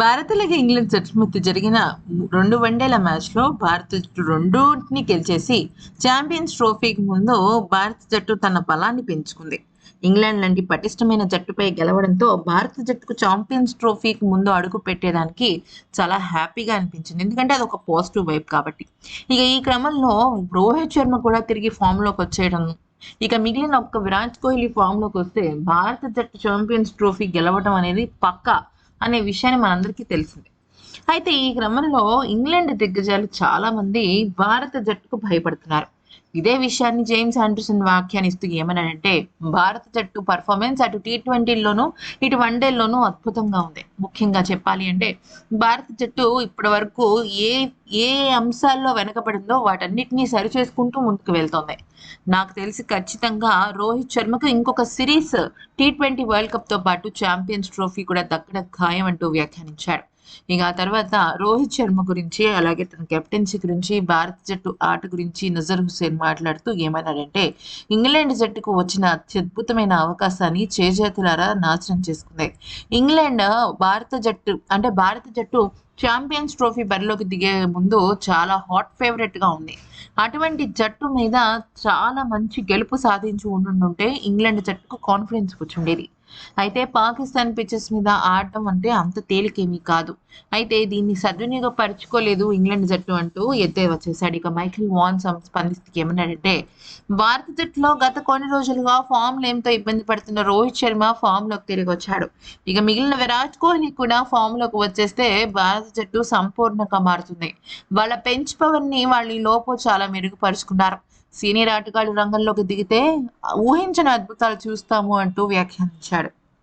భారత్లకి England జట్టు జరిగిన రెండు వన్డేల మ్యాచ్లో భారత జట్టు రెండుని గెలిచేసి ఛాంపియన్స్ ట్రోఫీకి ముందు భారత జట్టు తన బలాన్ని పెంచుకుంది. ఇంగ్లాండ్ లాంటి పటిష్టమైన జట్టుపై గెలవడంతో భారత జట్టుకు ఛాంపియన్స్ ట్రోఫీకి ముందు అడుగు పెట్టేదానికి చాలా హ్యాపీగా అనిపించింది. ఎందుకంటే అది ఒక పాజిటివ్ వైబ్ కాబట్టి. ఇక ఈ క్రమంలో రోహిత్ శర్మ కూడా తిరిగి ఫామ్లోకి వచ్చేయడం. ఇక మిగిలిన ఒక్క విరాట్ కోహ్లీ ఫామ్లోకి వస్తే భారత జట్టు ఛాంపియన్స్ ట్రోఫీ గెలవడం అనేది పక్కా అనే విషయాన్ని మనందరికీ తెలిసిందే. అయితే ఈ క్రమంలో ఇంగ్లాండ్ దిగ్గజాలు చాలా మంది భారత జట్టుకు భయపడుతున్నారు. ఇదే విషయాన్ని జేమ్స్ ఆండర్సన్ వ్యాఖ్యానిస్తూ ఏమనంటే భారత జట్టు పర్ఫార్మెన్స్ అటు టీ ట్వంటీల్లోనూ ఇటు వన్డేల్లోనూ అద్భుతంగా ఉంది. ముఖ్యంగా చెప్పాలి అంటే భారత జట్టు ఇప్పటి వరకు ఏ ఏ అంశాల్లో వెనకబడిందో వాటన్నిటినీ సరిచేసుకుంటూ ముందుకు వెళ్తోంది. నాకు తెలిసి ఖచ్చితంగా రోహిత్ శర్మకు ఇంకొక సిరీస్ టీ ట్వంటీ వరల్డ్ కప్తో పాటు ఛాంపియన్స్ ట్రోఫీ కూడా దక్కడం ఖాయం అంటూ వ్యాఖ్యానించాడు. ఇక ఆ తర్వాత రోహిత్ శర్మ గురించి అలాగే తన కెప్టెన్సీ గురించి భారత జట్టు ఆట గురించి నజర్ హుసేన్ మాట్లాడుతూ ఏమన్నాడంటే ఇంగ్లాండ్ జట్టుకు వచ్చిన అత్యద్భుతమైన అవకాశాన్ని చేజేతులారా నాశనం చేసుకుంది. ఇంగ్లాండ్ భారత జట్టు అంటే భారత జట్టు ఛాంపియన్స్ ట్రోఫీ బరిలోకి దిగే ముందు చాలా హాట్ ఫేవరెట్గా ఉంది. అటువంటి జట్టు మీద చాలా మంచి గెలుపు సాధించి ఉండుంటే ఇంగ్లాండ్ జట్టుకు కాన్ఫిడెన్స్ వచ్చిండేది అయితే పాకిస్తాన్ పిచెస్ మీద ఆడటం అంటే అంత తేలికేమీ కాదు. అయితే దీన్ని సద్వినియోగపరచుకోలేదు ఇంగ్లాండ్ జట్టు అంటూ ఎద్దే వచ్చేసాడు ఇక మైఖిల్ వాన్ సం- ఏమన్నాడంటే భారత జట్టులో గత కొన్ని రోజులుగా ఫామ్ లేమితో ఇబ్బంది పడుతున్న రోహిత్ శర్మ ఫామ్లోకి తిరిగి వచ్చాడు ఇక మిగిలిన విరాట్ కోహ్లీ కూడా ఫామ్లోకి వచ్చేస్తే భారత జట్టు సంపూర్ణంగా మారుతుంది. వాళ్ళ పెంచ్ పవర్ని వాళ్ళు ఈ లోపు చాలా మెరుగుపరుచుకున్నారు. సీనియర్ ఆటగాళ్ళు రంగంలోకి దిగితే ఊహించిన అద్భుతాలు చూస్తాము అంటూ వ్యాఖ్యానించాడు.